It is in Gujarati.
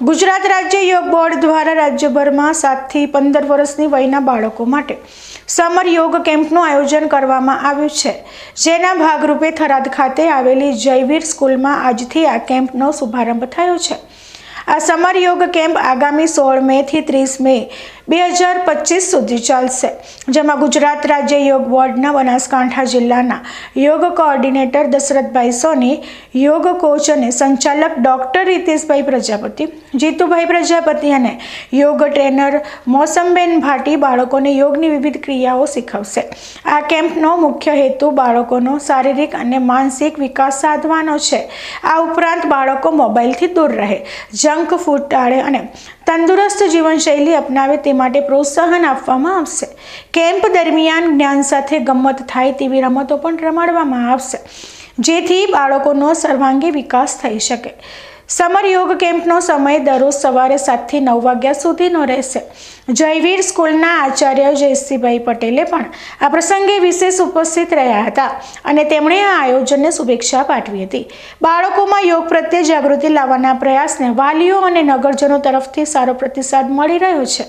ગુજરાત રાજ્ય યોગ બોર્ડ દ્વારા રાજ્યભરમાં સાતથી પંદર વર્ષની વયના બાળકો માટે સમર યોગ કેમ્પનું આયોજન કરવામાં આવ્યું છે. જેના ભાગરૂપે થરાદ ખાતે આવેલી જયવીર સ્કૂલમાં આજથી આ કેમ્પનો શુભારંભ થયો છે. આ સમર યોગ કેમ્પ આગામી સોળ મેથી ત્રીસ મે બે હજાર પચીસ સુધી ચાલશે, જેમાં ગુજરાત રાજ્ય યોગ બોર્ડના બનાસકાંઠા જિલ્લાના યોગ કોઓર્ડિનેટર દશરથભાઈ સોની, યોગ કોચ અને સંચાલક ડૉક્ટર રીતેશભાઈ પ્રજાપતિ, જીતુભાઈ પ્રજાપતિ અને યોગ ટ્રેનર મોસમબેન ભાટી બાળકોને યોગની વિવિધ ક્રિયાઓ શીખવશે. આ કેમ્પનો મુખ્ય હેતુ બાળકોનો શારીરિક અને માનસિક વિકાસ સાધવાનો છે. આ ઉપરાંત બાળકો મોબાઈલથી દૂર રહે, જંક ફૂડ ટાળે અને તંદુરસ્ત જીવનશૈલી અપનાવે તે માટે પ્રોત્સાહન આપવામાં આવશે. કેમ્પ દરમિયાન જ્ઞાન સાથે ગમત થાય તેવી રમતો પણ રમાડવામાં આવશે. જેથી બાળકોનો સર્વાંગી વિકાસ થઈ શકે. સમર યોગ કેમ્પનો સમય દરરોજ સવારે સાતથી નવ વાગ્યા સુધીનો રહેશે. જયવીર સ્કૂલના આચાર્ય જયસિંહભાઈ પટેલે પણ આ પ્રસંગે વિશેષ ઉપસ્થિત રહ્યા હતા અને તેમણે આ આયોજનને શુભેચ્છા પાઠવી હતી. બાળકોમાં યોગ પ્રત્યે જાગૃતિ લાવવાના પ્રયાસને વાલીઓ અને નગરજનો તરફથી સારો પ્રતિસાદ મળી રહ્યો છે.